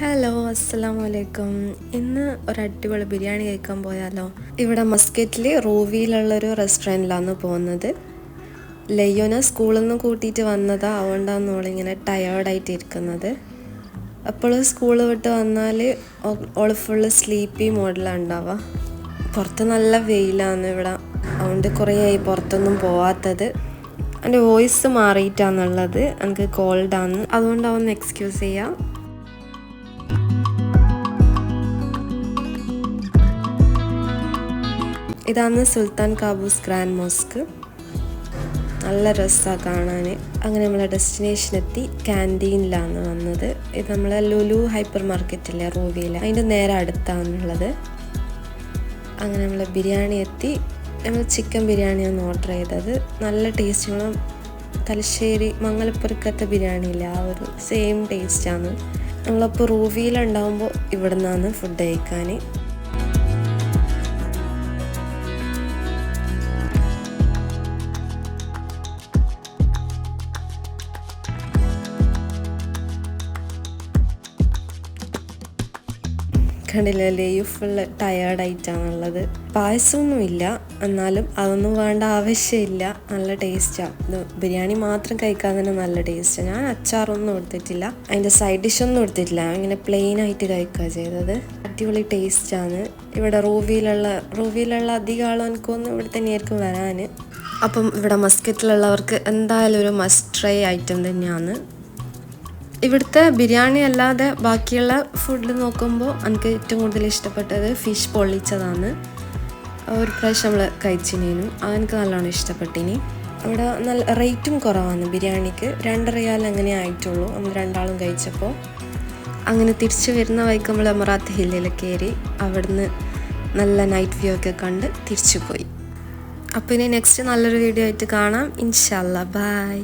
Hello അസ്സാം വലൈക്കും ഇന്ന് ഒരു അടിപൊളി ബിരിയാണി കഴിക്കാൻ പോയാലോ? ഇവിടെ മസ്കറ്റിൽ റൂവിയിലുള്ളൊരു റെസ്റ്റോറന്റിലാണ് പോകുന്നത്. ലയ്യോന സ്കൂളിൽ നിന്ന് കൂട്ടിയിട്ട് വന്നതാ അതുകൊണ്ടാണ് നമ്മളിങ്ങനെ ടയേർഡായിട്ട് ഇരിക്കുന്നത് അപ്പോൾ സ്കൂൾ വിട്ട് വന്നാൽ ഓൾ ഫുള്ള് സ്ലീപ്പി മോഡലാണ് ഉണ്ടാവുക പുറത്ത് നല്ല വെയിലാണ് ഇവിടെ. അതുകൊണ്ട് കുറേ ആയി പുറത്തൊന്നും പോവാത്തത്. എന്റെ വോയിസ് മാറിയിട്ടാണുള്ളത് എനിക്ക് കോൾഡാണ് അതുകൊണ്ടാവുന്ന എക്സ്ക്യൂസ് ചെയ്യാം. ഇതാണ് സുൽത്താൻ കാബൂസ് ഗ്രാൻഡ് മോസ്ക്. നല്ല രസമാണ് കാണാൻ അങ്ങനെ നമ്മളെ ഡെസ്റ്റിനേഷൻ എത്തി ക്യാന്റീനിലാണ് വന്നത്. ഇത് നമ്മളെ ലുലു ഹൈപ്പർ മാർക്കറ്റില്ലേ റൂവിയിൽ അതിന്റെ നേരെ അടുത്താണുള്ളത് അങ്ങനെ നമ്മൾ ബിരിയാണി എത്തി. നമ്മൾ ചിക്കൻ ബിരിയാണിയാണ് ഓർഡർ ചെയ്തത്. നല്ല ടേസ്റ്റ് നമ്മൾ തലശ്ശേരി മംഗലപ്പുറക്കത്തെ ബിരിയാണി ഇല്ല ആ ഒരു സെയിം ടേസ്റ്റാണ് നമ്മളപ്പോൾ റൂവിയിലുണ്ടാകുമ്പോൾ ഇവിടെ നിന്നാണ് ഫുഡ് കഴിക്കാൻ കണ്ടില്ലല്ലേ? യു ഫുള്ള് ടയേർഡായിട്ടാണുള്ളത് പായസമൊന്നുമില്ല. എന്നാലും അതൊന്നും വേണ്ട ആവശ്യമില്ല. നല്ല ടേസ്റ്റാണ് ബിരിയാണി മാത്രം കഴിക്കാൻ തന്നെ നല്ല ടേസ്റ്റാണ് ഞാൻ അച്ചാറൊന്നും എടുത്തിട്ടില്ല. അതിന്റെ സൈഡ് ഡിഷൊന്നും എടുത്തിട്ടില്ല. ഇങ്ങനെ പ്ലെയിൻ ആയിട്ട് കഴിക്കുക ചെയ്തത്. അടിപൊളി ടേസ്റ്റാണ് ഇവിടെ റൂവിയിലുള്ള റൂവിയിലുള്ള അധികം ആളും എനിക്കൊന്നും ഇവിടെ തന്നെയായിരിക്കും വരാൻ അപ്പം ഇവിടെ മസ്കറ്റിലുള്ളവർക്ക് എന്തായാലും ഒരു മസ്റ്റ് ട്രൈ ഐറ്റം തന്നെയാണ്. ഇവിടുത്തെ ബിരിയാണി അല്ലാതെ ബാക്കിയുള്ള ഫുഡ് നോക്കുമ്പോൾ എനിക്ക് ഏറ്റവും കൂടുതൽ ഇഷ്ടപ്പെട്ടത് ഫിഷ് പൊള്ളിച്ചതാണ്. ഒരു പ്രാവശ്യം നമ്മൾ കഴിച്ചിനേനും. അതെനിക്ക് നല്ലോണം ഇഷ്ടപ്പെട്ടിനി. അവിടെ നല്ല റേറ്റും കുറവാണ് ബിരിയാണിക്ക്. രണ്ട് റിയാൽ അങ്ങനെ ആയിട്ടുള്ളൂ. നമ്മൾ രണ്ടാളും കഴിച്ചപ്പോൾ അങ്ങനെ തിരിച്ചു വരുന്ന വഴിക്ക് നമ്മൾ അമറാത്ത് ഹില്ലിൽ കയറി അവിടുന്ന് നല്ല നൈറ്റ് വ്യൂ ഒക്കെ കണ്ട് തിരിച്ചു പോയി. അപ്പോൾ ഇനി നെക്സ്റ്റ് നല്ലൊരു വീഡിയോ ആയിട്ട് കാണാം. ഇൻഷല്ല ബായ്